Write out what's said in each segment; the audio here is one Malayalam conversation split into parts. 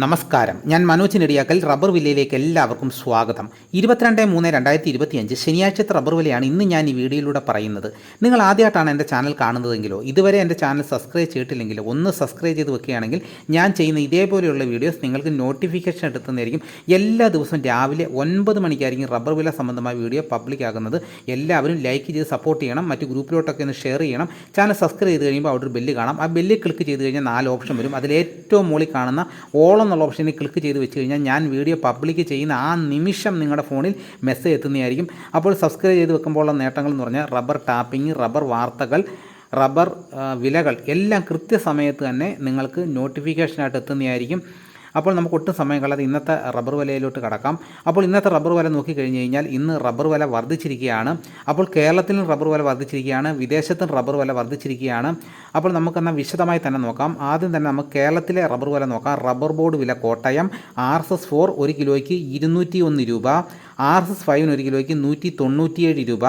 നമസ്കാരം. ഞാൻ മനോജ് നെടിയാക്കൽ റബ്ബർ വില്ലയിലേക്ക് എല്ലാവർക്കും സ്വാഗതം. ഇരുപത്തിരണ്ട് മൂന്ന് രണ്ടായിരത്തി ഇരുപത്തിയഞ്ച് ശനിയാഴ്ചത്തെ റബ്ബർ വിലയാണ് ഇന്ന് ഞാൻ ഈ വീഡിയോയിലൂടെ പറയുന്നത്. നിങ്ങൾ ആദ്യമായിട്ടാണ് എന്റെ ചാനൽ കാണുന്നതെങ്കിലോ ഇതുവരെ എന്റെ ചാനൽ സബ്സ്ക്രൈബ് ചെയ്തിട്ടില്ലെങ്കിലോ ഒന്ന് സബ്സ്ക്രൈബ് ചെയ്ത് വെക്കുകയാണെങ്കിൽ ഞാൻ ചെയ്യുന്ന ഇതേപോലെയുള്ള വീഡിയോസ് നിങ്ങൾക്ക് നോട്ടിഫിക്കേഷൻ എത്തുന്നതായിരിക്കും എല്ലാ ദിവസവും രാവിലെ ഒൻപത് മണിക്കായിരിക്കും റബ്ബർ വില സംബന്ധമായ വീഡിയോ പബ്ലിക് ആകുന്നത്. എല്ലാവരും ലൈക്ക് ചെയ്ത് സപ്പോർട്ട് ചെയ്യണം മറ്റ് ഗ്രൂപ്പിലോട്ടൊക്കെ ഒന്ന് ഷെയർ ചെയ്യണം. ചാനൽ സബ്സ്ക്രൈബ് ചെയ്ത് കഴിയുമ്പോൾ അവിടെ ഒരു ബെല്ല് കാണാം. ആ ബെല്ല് ക്ലിക്ക് ചെയ്ത് കഴിഞ്ഞാൽ നാല് ഓപ്ഷൻ വരും. അതിൽ ഏറ്റവും മുകളിൽ കാണുന്ന ഓളം എന്നുള്ള ഓപ്ഷനിൽ ക്ലിക്ക് ചെയ്ത് വെച്ച് കഴിഞ്ഞാൽ ഞാൻ വീഡിയോ പബ്ലിക് ചെയ്യുന്ന ആ നിമിഷം നിങ്ങളുടെ ഫോണിൽ മെസ്സേജ് എത്തുന്നതായിരിക്കും. അപ്പോൾ സബ്സ്ക്രൈബ് ചെയ്ത് വെക്കുമ്പോഴുള്ള നേട്ടങ്ങൾ എന്ന് പറഞ്ഞാൽ റബ്ബർ ടാപ്പിംഗ് റബ്ബർ വാർത്തകൾ റബ്ബർ വിലകൾ എല്ലാം കൃത്യസമയത്ത് തന്നെ നിങ്ങൾക്ക് നോട്ടിഫിക്കേഷനായിട്ട് എത്തുന്നതായിരിക്കും. അപ്പോൾ നമുക്ക് ഒട്ടും സമയം കളയാതെ ഇന്നത്തെ റബ്ബർ വിലയിലോട്ട് കടക്കാം. അപ്പോൾ ഇന്നത്തെ റബ്ബർ വില നോക്കിക്കഴിഞ്ഞ് കഴിഞ്ഞാൽ ഇന്ന് റബ്ബർ വില വർദ്ധിച്ചിരിക്കുകയാണ്. അപ്പോൾ കേരളത്തിലും റബ്ബർ വില വർദ്ധിച്ചിരിക്കുകയാണ്. വിദേശത്തും റബ്ബർ വില വർദ്ധിച്ചിരിക്കുകയാണ്. അപ്പോൾ നമുക്കെന്നാൽ വിശദമായി തന്നെ നോക്കാം. ആദ്യം തന്നെ നമുക്ക് കേരളത്തിലെ റബ്ബർ വില നോക്കാം. റബ്ബർ ബോർഡ് വില Kottayam R S S four ഒരു കിലോയ്ക്ക് ഇരുന്നൂറ്റി ഒന്ന് രൂപ. ആർ എസ് എസ് ഫൈവിന് ഒരു കിലോയ്ക്ക് നൂറ്റി തൊണ്ണൂറ്റിയേഴ് രൂപ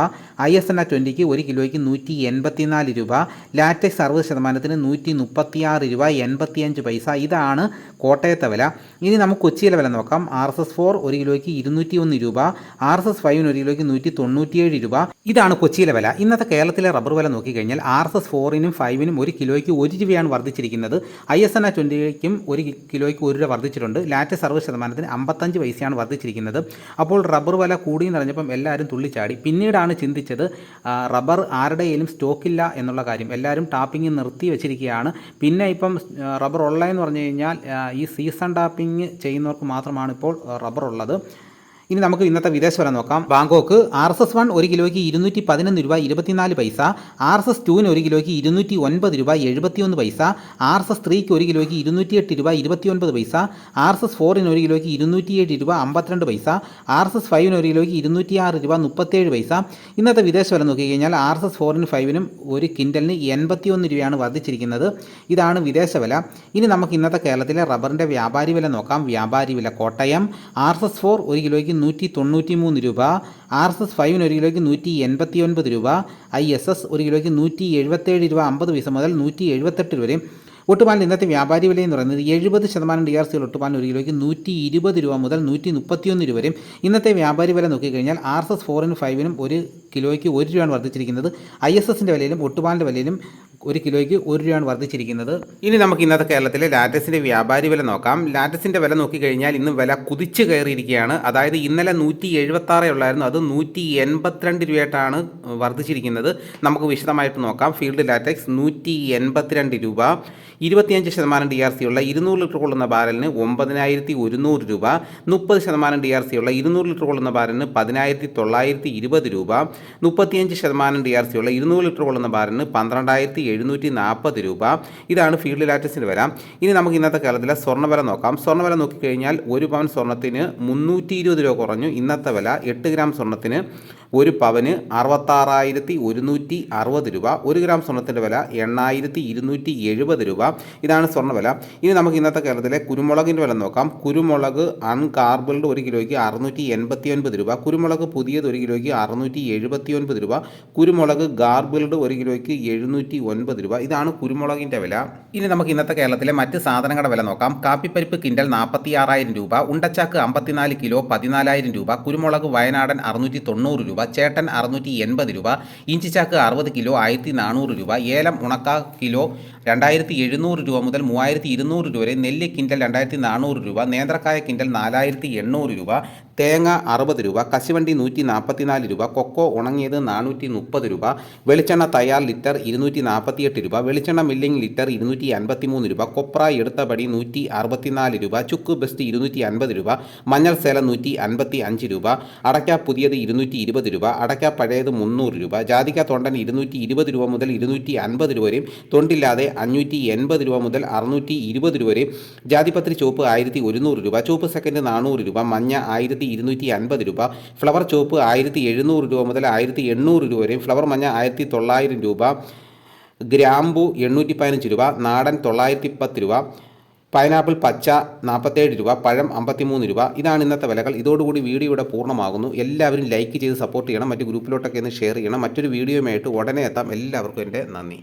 ഐ എസ് എൻ ആ ട്വന്റിക്ക് ഒരു കിലോയ്ക്ക് നൂറ്റി എൺപത്തിനാല് രൂപ ലാറ്റക്സ് അറുപത് ശതമാനത്തിന് നൂറ്റി മുപ്പത്തിയാറ് രൂപ എൺപത്തിയഞ്ച് പൈസ. ഇതാണ് കോട്ടയത്തെ വില. ഇനി നമുക്ക് കൊച്ചിയിലെ വില നോക്കാം. ആർ എസ് എസ് ഫോർ ഒരു കിലോയ്ക്ക് ഇരുന്നൂറ്റി ഒന്ന് രൂപ ആർ എസ് എസ് ഫൈവിന് ഒരു കിലോയ്ക്ക് നൂറ്റി തൊണ്ണൂറ്റിയേഴ് രൂപ. ഇതാണ് കൊച്ചിയിലെ വില. ഇന്നത്തെ കേരളത്തിലെ റബ്ബർ വില നോക്കിക്കഴിഞ്ഞാൽ ആർ എസ് എസ് ഫോറിനും ഫൈവിനും ഒരു കിലോയ്ക്ക് ഒരു രൂപയാണ് വർദ്ധിച്ചിരിക്കുന്നത്. ഐ എസ് എൻ ആ ട്വന്റിക്കും ഒരു കിലോയ്ക്ക് ഒരു രൂപ വർദ്ധിച്ചിട്ടുണ്ട്. ലാറ്റസ് അറുപത് ശതമാനത്തിന് അമ്പത്തഞ്ച് പൈസയാണ് വർദ്ധിച്ചിരിക്കുന്നത്. അപ്പോൾ റബ്ബർ വില കൂടി എന്നറിഞ്ഞപ്പം എല്ലാവരും തുള്ളിച്ചാടി. പിന്നീടാണ് ചിന്തിച്ചത് റബ്ബർ ആരുടെയും സ്റ്റോക്കില്ല എന്നുള്ള കാര്യം. എല്ലാവരും ടാപ്പിംഗ് നിർത്തി വെച്ചിരിക്കുകയാണ്. പിന്നെ ഇപ്പം റബ്ബർ ഉള്ളതെന്ന് പറഞ്ഞു കഴിഞ്ഞാൽ ഈ സീസൺ ടാപ്പിംഗ് ചെയ്യുന്നവർക്ക് മാത്രമാണ് ഇപ്പോൾ റബ്ബർ ഉള്ളത്. ഇനി നമുക്ക് ഇന്നത്തെ വിദേശ നോക്കാം. Bangkok R S S one ഒരു കിലോയ്ക്ക് ഇരുന്നൂറ്റി പതിനൊന്ന് രൂപ ഇരുപത്തിനാല് പൈസ ആർ എസ് എസ് ടുവിന് ഒരു കിലോയ്ക്ക് ഇരുന്നൂറ്റി ഒൻപത് രൂപ എഴുപത്തിയൊന്ന് പൈസ ആർ എസ് എസ് ത്രീക്ക് ഒരു കിലോയ്ക്ക് ഇരുന്നൂറ്റിയെട്ട് രൂപ ഇരുപത്തിയൊൻപത് പൈസ ആർ എസ് എസ് ഫോറിന് ഒരു കിലോയ്ക്ക് ഇരുന്നൂറ്റിയേഴ് രൂപ അമ്പത്തിരണ്ട് പൈസ ആർ എസ് എസ് ഫൈവിന് ഒരു കിലോയ്ക്ക് ഇരുന്നൂറ്റിയാറ് രൂപ മുപ്പത്തേഴ് പൈസ. ഇന്നത്തെ വിദേശ വില നോക്കിക്കഴിഞ്ഞാൽ ആർ എസ് എസ് ഫോറിനും ഫൈവിനും ഒരു കിൻഡലിന് എൺപത്തിയൊന്ന് രൂപയാണ് വർദ്ധിച്ചിരിക്കുന്നത്. ഇതാണ് വിദേശ വില. ഇനി നമുക്ക് ഇന്നത്തെ കേരളത്തിലെ റബ്ബറിന്റെ വ്യാപാരി വില നോക്കാം. വ്യാപാരി വില Kottayam R S S four ഒരു കിലോയ്ക്ക് നൂറ്റി തൊണ്ണൂറ്റി മൂന്ന് രൂപ ആർ എസ് എസ് ഫൈവിന് ഒരു കിലോയ്ക്ക് നൂറ്റി എൺപത്തി ഒൻപത് രൂപ ഐ എസ് എസ് ഒരു കിലോയ്ക്ക് നൂറ്റി എഴുപത്തേഴ് രൂപ അമ്പത് പൈസ മുതൽ നൂറ്റി എഴുപത്തെട്ട് രൂപ വരെ ഒട്ടുപാലിന്റെ ഇന്നത്തെ വ്യാപാരി വില എന്ന് പറയുന്നത് എഴുപത് ശതമാനം ഡി ആർ സികൾ ഒട്ടുപാലിന് ഒരു കിലോയ്ക്ക് നൂറ്റി ഇരുപത് രൂപ മുതൽ നൂറ്റി മുപ്പത്തിയൊന്ന് രൂപ വരെയും. ഇന്നത്തെ വ്യാപാരി വില നോക്കിക്കഴിഞ്ഞാൽ ആർ എസ് എസ് ഫോറിനും ഫൈവിനും ഒരു കിലോയ്ക്ക് ഒരു രൂപയാണ് വർദ്ധിച്ചിരിക്കുന്നത്. ഐ എസ് എസിന്റെ വിലയിലും ഒട്ടുപാലിന്റെ വിലയിലും ഒരു കിലോയ്ക്ക് ഒരു രൂപയാണ് വർദ്ധിച്ചിരിക്കുന്നത്. ഇനി നമുക്ക് ഇന്നത്തെ കേരളത്തിലെ ലാറ്റസിന്റെ വ്യാപാരി വില നോക്കാം. ലാറ്റസിന്റെ വില നോക്കിക്കഴിഞ്ഞാൽ ഇന്ന് വില കുതിച്ച് കയറിയിരിക്കുകയാണ്. അതായത് ഇന്നലെ നൂറ്റി എഴുപത്താറേ ഉള്ളായിരുന്നു. അത് നൂറ്റി എൺപത്തിരണ്ട് രൂപയായിട്ടാണ് വർദ്ധിച്ചിരിക്കുന്നത്. നമുക്ക് വിശദമായിട്ട് നോക്കാം. ഫീൽഡ് ലാറ്റക്സ് നൂറ്റി എൺപത്തിരണ്ട് രൂപ ഇരുപത്തിയഞ്ച് ശതമാനം ഡി ആർ സി ഉള്ള ഇരുന്നൂറ് ലിറ്റർ കൊള്ളുന്ന ബാരലിന് ഒമ്പതിനായിരത്തി ഒരുന്നൂറ് രൂപ മുപ്പത് ശതമാനം ഡി ആർ സി ഉള്ള ഇരുന്നൂറ് ലിറ്റർ കൊള്ളുന്ന ബാരലിന് പതിനായിരത്തി തൊള്ളായിരത്തി ഇരുപത് രൂപ മുപ്പത്തിയഞ്ച് ശതമാനം ഡി ആർ സി ഉള്ള ഇരുന്നൂറ് ലിറ്റർ കൊള്ളുന്ന ബാരലിന് പന്ത്രണ്ടായിരത്തി എഴുന്നൂറ്റി നാൽപ്പത് രൂപ. ഇതാണ് ഫീൽഡ് ലാറ്റസിന്റെ വില. ഇനി നമുക്ക് ഇന്നത്തെ കാലത്തിലെ സ്വർണവില നോക്കാം. സ്വർണ വില നോക്കിക്കഴിഞ്ഞാൽ ഒരു പവൻ സ്വർണത്തിന് മുന്നൂറ്റി ഇരുപത് രൂപ കുറഞ്ഞു. ഇന്നത്തെ വില എട്ട് ഗ്രാം സ്വർണത്തിന് ഒരു പവന് അറുപത്താറായിരത്തി ഒരുന്നൂറ്റി അറുപത് രൂപ. ഒരു ഗ്രാം സ്വർണത്തിന്റെ വില എണ്ണായിരത്തി ഇരുന്നൂറ്റി എഴുപത് രൂപ. ഇതാണ് സ്വർണവില ഇനി നമുക്ക് ഇന്നത്തെ കേരളത്തിലെ കുരുമുളകിന്റെ വില നോക്കാം. കുരുമുളക് അൺകാർബിൾഡ് ഒരു കിലോയ്ക്ക് അറുന്നൂറ്റി എൺപത്തി ഒൻപത് രൂപ. കുരുമുളക് പുതിയത് ഒരു കിലോയ്ക്ക് അറുന്നൂറ്റി എഴുപത്തി ഒൻപത് രൂപ. കുരുമുളക് ഗാർബിൾഡ് ഒരു കിലോയ്ക്ക് എഴുന്നൂറ്റി ഒൻപത് രൂപ. ഇതാണ് കുരുമുളകിന്റെ വില. ഇനി നമുക്ക് ഇന്നത്തെ കേരളത്തിലെ മറ്റ് സാധനങ്ങളുടെ വില നോക്കാം. കാപ്പിപ്പരിപ്പ് കിൻഡൽ നാൽപ്പത്തി ആറായിരം രൂപ ഉണ്ടച്ചാക്ക് അമ്പത്തിനാല് കിലോ പതിനാലായിരം രൂപ കുരുമുളക് വയനാടൻ അറുന്നൂറ്റി തൊണ്ണൂറ് രൂപ ചേട്ടൻ അറുന്നൂറ്റി എൺപത് രൂപ ഇഞ്ചിച്ചാക്ക് അറുപത് കിലോ ആയിരത്തി നാനൂറ് രൂപ ഏലം ഉണക്ക കിലോ രണ്ടായിരത്തി എഴുന്നൂറ് രൂപ മുതൽ മൂവായിരത്തി ഇരുന്നൂറ് രൂപ വരെ നെല്ല് കിൻഡൽ രണ്ടായിരത്തി നാനൂറ് രൂപ നേന്ത്രക്കായ കിൻഡൽ നാലായിരത്തി എണ്ണൂറ് രൂപ തേങ്ങ അറുപത് രൂപ കശുവണ്ടി നൂറ്റി നാൽപ്പത്തിനാല് രൂപ കൊക്കോ ഉണങ്ങിയത് നാനൂറ്റി മുപ്പത് രൂപ വെളിച്ചെണ്ണ തയ്യാർ ലിറ്റർ ഇരുന്നൂറ്റി നാൽപ്പത്തിയെട്ട് രൂപ വെളിച്ചെണ്ണ മില്ലിംഗ് ലിറ്റർ ഇരുന്നൂറ്റി അൻപത്തി മൂന്ന് രൂപ കൊപ്ര എടുത്തപടി നൂറ്റി അറുപത്തിനാല് രൂപ ചുക്ക് ബെസ്റ്റ് ഇരുന്നൂറ്റി അൻപത് രൂപ മഞ്ഞൾ സേലം നൂറ്റി അൻപത്തി അഞ്ച് രൂപ അടയ്ക്ക പുതിയത് ഇരുന്നൂറ്റി ഇരുപത് രൂപ അടയ്ക്ക പഴയത് മുന്നൂറ് രൂപ ജാതിക തൊണ്ടൻ ഇരുന്നൂറ്റി ഇരുപത് രൂപ മുതൽ ഇരുന്നൂറ്റി അൻപത് രൂപ വരെയും തൊണ്ടില്ലാതെ അഞ്ഞൂറ്റി എൺപത് രൂപ മുതൽ അറുന്നൂറ്റി ഇരുപത് രൂപ വരെയും ജാതിപത്രി ചുവപ്പ് ആയിരത്തി ഒരുന്നൂറ് രൂപ ചുവപ്പ് സെക്കൻഡ് നാനൂറ് രൂപ മഞ്ഞ ആയിരത്തി ഇരുന്നൂറ്റി അൻപത് രൂപ ഫ്ലവർ ചുവപ്പ് ആയിരത്തി എഴുന്നൂറ് രൂപ മുതൽ ആയിരത്തി എണ്ണൂറ് രൂപ വരെയും ഫ്ലവർ മഞ്ഞ ആയിരത്തി തൊള്ളായിരം രൂപ ഗ്രാമ്പു എണ്ണൂറ്റി പതിനഞ്ച് രൂപ നാടൻ തൊള്ളായിരത്തി പത്ത് രൂപ പൈനാപ്പിൾ പച്ച നാൽപ്പത്തേഴ് രൂപ പഴം അമ്പത്തിമൂന്ന് രൂപ. ഇതാണ് ഇന്നത്തെ വിലകൾ. ഇതോടുകൂടി വീഡിയോ ഇവിടെ പൂർണമാകുന്നു. എല്ലാവരും ലൈക്ക് ചെയ്ത് സപ്പോർട്ട് ചെയ്യണം. മറ്റ് ഗ്രൂപ്പിലോട്ടൊക്കെ ഒന്ന് ഷെയർ ചെയ്യണം. മറ്റൊരു വീഡിയോയുമായിട്ട് ഉടനെ എത്താം. എല്ലാവർക്കും എന്റെ നന്ദി.